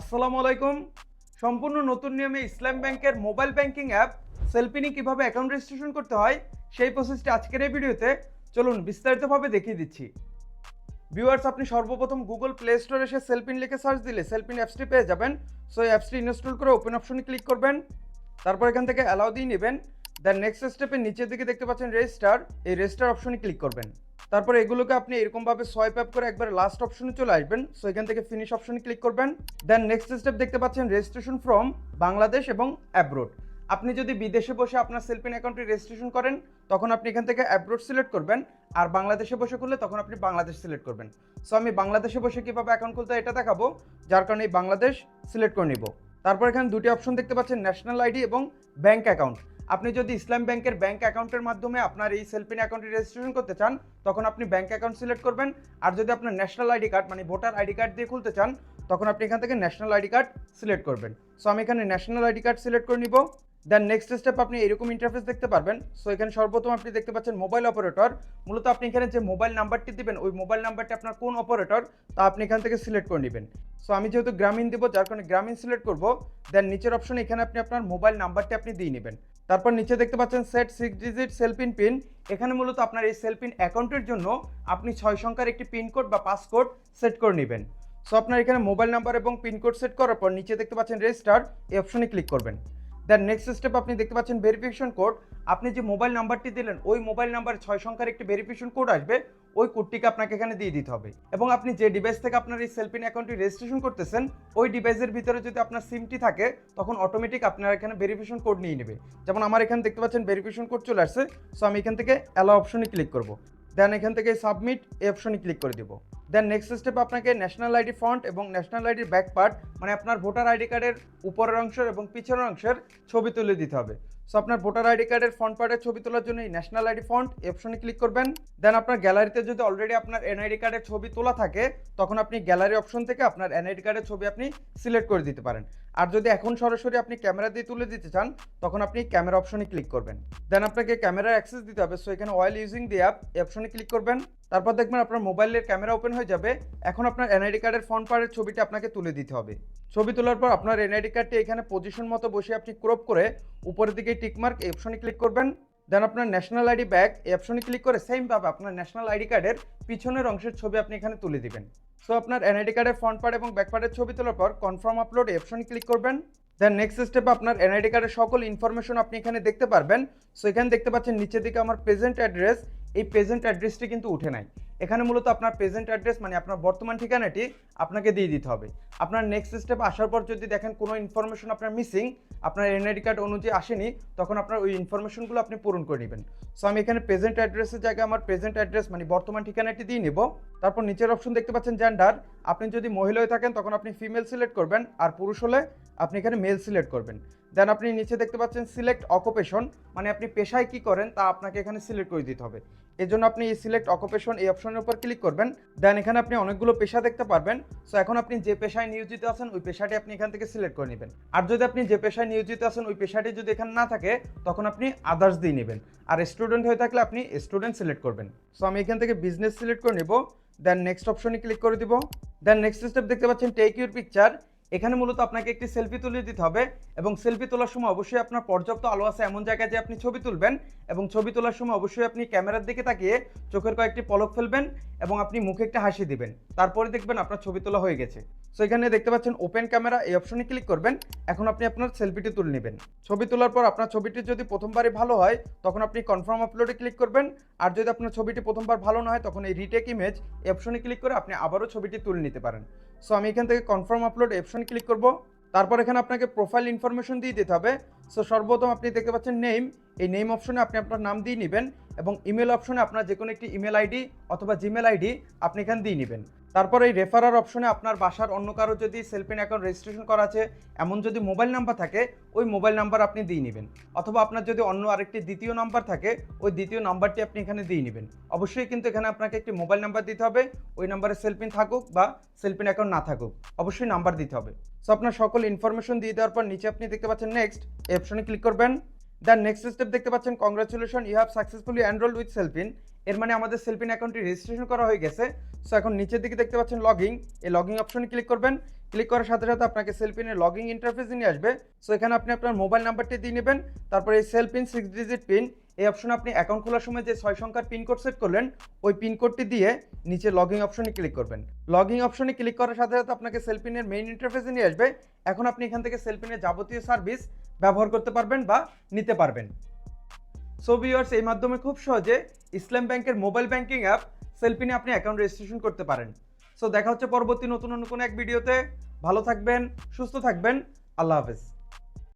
আসসালামু আলাইকুম। সম্পূর্ণ নতুন নিয়মে ইসলাম ব্যাংকের মোবাইল ব্যাংকিং অ্যাপ সেলফিনি কীভাবে অ্যাকাউন্ট রেজিস্ট্রেশন করতে হয় সেই প্রসেসটি আজকের এই ভিডিওতে চলুন বিস্তারিতভাবে দেখিয়ে দিচ্ছি। ভিউয়ার্স আপনি সর্বপ্রথম গুগল প্লে স্টোরে এসে সেলফিন লিখে সার্চ দিলে সেলফিন অ্যাপসটি পেয়ে যাবেন। সো অ্যাপসটি ইনস্টল করে ওপেন অপশনে ক্লিক করবেন। তারপর এখান থেকে অ্যালাউ দিয়ে নেবেন। দেন নেক্সট স্টেপের নিচের দিকে দেখতে পাচ্ছেন রেজিস্টার এই রেজিস্টার অপশনে ক্লিক করবেন। তারপর এগুলোকে আপনি এরকমভাবে সোয়াইপ আপ করে একবার লাস্ট অপশনে চলে আসবেন। সো এখান থেকে ফিনিশ অপশনে ক্লিক করবেন। দেন নেক্সট স্টেপ দেখতে পাচ্ছেন রেজিস্ট্রেশন ফ্রম বাংলাদেশ এবং অ্যাব্রোড আপনি যদি বিদেশে বসে আপনার সেলফিন অ্যাকাউন্টে রেজিস্ট্রেশন করেন, তখন আপনি এখান থেকে অ্যাব্রোড সিলেক্ট করবেন। আর বাংলাদেশে বসে করলে তখন আপনি বাংলাদেশ সিলেক্ট করবেন। সো আমি বাংলাদেশে বসে কীভাবে অ্যাকাউন্ট খুলতে এটা দেখাবো। যার কারণে এই বাংলাদেশ সিলেক্ট করে নিব। তারপর এখানে দুটি অপশন দেখতে পাচ্ছেন ন্যাশনাল আইডি এবং ব্যাঙ্ক অ্যাকাউন্ট আপনি যদি ইসলাম ব্যাংকের ব্যাংক অ্যাকাউন্টের মাধ্যমে আপনার এই সেলফিন অ্যাকাউন্টে রেজিস্ট্রেশন করতে চান, তখন আপনি ব্যাংক অ্যাকাউন্ট সিলেক্ট করবেন। আর যদি আপনার ন্যাশনাল আইডি কার্ড মানে ভোটার আইডি কার্ড দিয়ে খুলতে চান, তখন আপনি এখান থেকে ন্যাশনাল আইডি কার্ড সিলেক্ট করবেন। সো আমি এখানে ন্যাশনাল আইডি কার্ড সিলেক্ট করে নিব। দেন নেক্সট স্টেপ আপনি এরকম ইন্টারফেস দেখতে পারবেন। সো এখানে সর্বপ্রথম আপনি দেখতে পাচ্ছেন মোবাইল অপারেটর মূলত আপনি এখানে যে মোবাইল নাম্বারটি দিবেন, ওই মোবাইল নাম্বারটি আপনার কোন অপারেটর তা আপনি এখান থেকে সিলেক্ট করে নেবেন। সো আমি যেহেতু গ্রামীণ দিব, যার কারণে গ্রামীণ সিলেক্ট করব দেন নিচের অপশনে এখানে আপনি আপনার মোবাইল নাম্বারটি আপনি দিয়ে নেবেন। তারপর নিচে দেখতে পাচ্ছেন set six digit CellFin PIN এখানে মূলত আপনার এই সেলপিন অ্যাকাউন্টের জন্য আপনি ছয় সংখ্যার একটি পিনকোড বা পাসকোড সেট করে নেবেন। সো আপনার এখানে মোবাইল নাম্বার এবং পিনকোড সেট করার পর নিচে দেখতে পাচ্ছেন রেজিস্টার এই অপশনে ক্লিক করবেন। দেন নেক্সট স্টেপ আপনি দেখতে পাচ্ছেন ভেরিফিকেশন কোড আপনি যে মোবাইল নাম্বারটি দিলেন, ওই মোবাইল নাম্বার ছয় সংখ্যার একটি ভেরিফিকেশন কোড আসবে। ওই কোডটিকে আপনাকে এখানে দিয়ে দিতে হবে। এবং আপনি যে ডিভাইস থেকে আপনার এই সেলফিন অ্যাকাউন্টটি রেজিস্ট্রেশন করতেছেন, ওই ডিভাইসের ভিতরে যদি আপনার সিমটি থাকে, তখন অটোমেটিক আপনার এখানে ভেরিফিকেশন কোড নিয়ে নেবে। যেমন আমার এখানে দেখতে পাচ্ছেন ভেরিফিকেশন কোড চলে আসছে। সো আমি এখান থেকে অ্যালাউ অপশনে ক্লিক করব। দেন এখান থেকে সাবমিট এই অপশনে ক্লিক করে দিব। দেন নেক্সট স্টেপ আপনাকে ন্যাশনাল আইডি ফন্ট এবং ন্যাশনাল আইডির ব্যাক পার্ট মানে আপনার ভোটার আইডি কার্ডের উপরের অংশের এবং পিছনের অংশের ছবি তুলে দিতে হবে। সো আপনার ভোটার আইডি কার্ডের ফ্রন্ট পার্টের ছবি তোলার জন্য এই ন্যাশনাল আইডি ফন্ট অপশনে ক্লিক করবেন। দেন আপনার গ্যালারিতে যদি অলরেডি আপনার এনআইডি কার্ডের ছবি তোলা থাকে, তখন আপনি গ্যালারি অপশন থেকে আপনার এনআইডি কার্ডের ছবি আপনি সিলেক্ট করে দিতে পারেন। আর যদি এখন সরাসরি আপনি ক্যামেরা দিয়ে তুলে দিতে চান, তখন আপনি ক্যামেরা অপশনে ক্লিক করবেন। দেন আপনাকে ক্যামেরার অ্যাক্সেস দিতে হবে। সো এখানে অয়েল ইউজিং দি অ্যাপ অপশনে ক্লিক করবেন। তারপর দেখবেন আপনার মোবাইলের ক্যামেরা ওপেন হয়ে যাবে। এখন আপনার এনআইডি কার্ডের ফ্রন্ট পার্টের ছবিটি আপনাকে তুলে দিতে হবে। ছবি তোলার পর আপনার এনআইডি কার্ডটি এখানে পজিশন মতো বসে আপনি ক্রপ করে উপরের দিকে টিকমার্ক এই অপশনে ক্লিক করবেন। দেন আপনার ন্যাশনাল আইডি ব্যাগ এই অপশনে ক্লিক করে সেমভাবে আপনার ন্যাশনাল আইডি কার্ডের পিছনের অংশের ছবি আপনি এখানে তুলে দিবেন। সো আপনার এনআইডি কার্ডের ফ্রন্ট পার্ট এবং ব্যাক পার্টের ছবি তোলার পর কনফার্ম আপলোড এই অপশনে ক্লিক করবেন। দেন নেক্সট স্টেপে আপনার এনআইডি কার্ডের সকল ইনফরমেশন আপনি এখানে দেখতে পারবেন। সো এখানে দেখতে পাচ্ছেন নিচের দিকে আমার প্রেজেন্ট অ্যাড্রেস এই প্রেজেন্ট অ্যাড্রেসটি কিন্তু উঠে নাই। এখানে মূলত আপনার প্রেজেন্ট অ্যাড্রেস মানে আপনার বর্তমান ঠিকানাটি আপনাকে দিয়ে দিতে হবে। আপনার নেক্সট স্টেপ আসার পর যদি দেখেন কোনো ইনফরমেশন আপনার মিসিং আপনার এনআইডি কার্ড অনুযায়ী আসেনি, তখন আপনার ওই ইনফরমেশনগুলো আপনি পূরণ করে নেবেন। সো আমি এখানে প্রেজেন্ট অ্যাড্রেসের জায়গায় আমার প্রেজেন্ট অ্যাড্রেস মানে বর্তমান ঠিকানাটি দিয়ে নেব। তারপর নিচের অপশন দেখতে পাচ্ছেন জেন্ডার আপনি যদি মহিলা হয়ে থাকেন, তখন আপনি ফিমেল সিলেক্ট করবেন। আর পুরুষ হলে আপনি এখানে মেল সিলেক্ট করবেন। দেন আপনি নিচে দেখতে পাচ্ছেন সিলেক্ট অকুপেশন মানে আপনি পেশায় কি করেন তা আপনাকে এখানে সিলেক্ট করে দিতে হবে। এর জন্য আপনি এই সিলেক্ট অকুপেশন এই অপশনের উপর ক্লিক করবেন। দেন এখানে আপনি অনেকগুলো পেশা দেখতে পারবেন। সো এখন আপনি যে পেশায় নিয়োজিত আছেন, ওই পেশাটি আপনি এখান থেকে সিলেক্ট করে নেবেন। আর যদি আপনি যে পেশায় নিয়োজিত আছেন, ওই পেশাটি যদি এখানে না থাকে, তখন আপনি আদার্স দিয়ে নেবেন। আর স্টুডেন্ট হয়ে থাকলে আপনি স্টুডেন্ট সিলেক্ট করবেন। সো আমি এখান থেকে বিজনেস সিলেক্ট করে নেব। দেন নেক্সট অপশনে ক্লিক করে দিব। দেন নেক্সট স্টেপ দেখতে পাচ্ছেন টেক ইউর পিকচার এখানে মূলত আপনাকে একটি সেলফি তুলে দিতে হবে এবং সেলফি তোলার সময় অবশ্যই আপনার পর্যাপ্ত আলো আছে এমন জায়গায় যে আপনি ছবি তুলবেন এবং ছবি তোলার সময় অবশ্যই আপনি ক্যামেরার দিকে তাকিয়ে চোখের কয়েকটি পলক ফেলবেন এবং আপনি মুখে একটা হাসি দিবেন। তারপরে দেখবেন আপনার ছবি তোলা হয়ে গেছে। সো এখানে দেখতে পাচ্ছেন ওপেন ক্যামেরা এই অপশনে ক্লিক করবেন। এখন আপনি আপনার সেলফিটি তুলে নেবেন। ছবি তোলার পর আপনার ছবিটি যদি প্রথমবারই ভালো হয়, তখন আপনি কনফার্ম আপলোডে ক্লিক করবেন। আর যদি আপনার ছবিটি প্রথমবার ভালো না হয়, তখন এই রিটেক ইমেজ অপশনে ক্লিক করে আপনি আবারও ছবিটি তুলে নিতে পারেন। সো আমি এখান থেকে কনফার্ম আপলোড অপশন ক্লিক করব। তারপর এখানে আপনাকে প্রোফাইল ইনফরমেশন দিয়ে দিতে হবে। সো সর্বপ্রথম আপনি দেখতে পাচ্ছেন নেম এই নেম অপশনে আপনি আপনার নাম দিয়ে নেবেন এবং ইমেল অপশনে আপনার যে কোনো একটি ইমেল আইডি অথবা জিমেল আইডি আপনি এখানে দিয়ে নেবেন। তারপর এই রেফারার অপশনে আপনার বাসার অন্য কারও যদি সেলফিন অ্যাকাউন্ট রেজিস্ট্রেশন করা আছে, এমন যদি মোবাইল নাম্বার থাকে, ওই মোবাইল নাম্বার আপনি দিয়ে নেবেন। অথবা আপনার যদি অন্য আরেকটি দ্বিতীয় নাম্বার থাকে, ওই দ্বিতীয় নাম্বারটি আপনি এখানে দিয়ে নেবেন। অবশ্যই কিন্তু এখানে আপনাকে একটি মোবাইল নাম্বার দিতে হবে, ওই নাম্বারে সেলফিন থাকুক বা সেলফিন অ্যাকাউন্ট না থাকুক, অবশ্যই নাম্বার দিতে হবে। সো আপনার সকল ইনফরমেশন দিয়ে দেওয়ার পর নিচে আপনি দেখতে পাচ্ছেন নেক্সট এই অপশনে ক্লিক করবেন। দেন নেক্সট স্টেপ দেখতে পাচ্ছেন congratulation you have successfully enroll with CellFin এর মানে আমাদের সেলফিন অ্যাকাউন্টটি রেজিস্ট্রেশন করা হয়ে গেছে। সো এখন নিচের দিকে দেখতে পাচ্ছেন লগিং এই লগিং অপশনে ক্লিক করবেন। ক্লিক করার সাথে সাথে আপনাকে সেলপিনের লগইন ইন্টারফেসে নিয়ে আসবে। সো এখানে আপনি আপনার মোবাইল নাম্বারটি দিয়ে নেবেন। তারপরে এই সেলপিন সিক্স ডিজিট পিন এই অপশনে আপনি অ্যাকাউন্ট খোলার সময় যে ছয় সংখ্যার পিনকোড সেট করলেন, ওই পিনকোডটি দিয়ে নিচে লগইন অপশনে ক্লিক করবেন। লগইন অপশনে ক্লিক করার সাথে সাথে আপনাকে সেলফিনের মেইন ইন্টারফেসে নিয়ে আসবে। এখন আপনি এখান থেকে সেলপিনের যাবতীয় সার্ভিস ব্যবহার করতে পারবেন বা নিতে পারবেন। সো ভিউয়ার্স এই মাধ্যমে খুব সহজে ইসলাম ব্যাংকের মোবাইল ব্যাংকিং অ্যাপ সেলফিনে আপনি অ্যাকাউন্ট রেজিস্ট্রেশন করতে পারেন। সো দেখা হচ্ছে পরবর্তী নতুন অন্য কোনো এক ভিডিওতে ভালো থাকবেন, সুস্থ থাকবেন। আল্লাহ হাফেজ।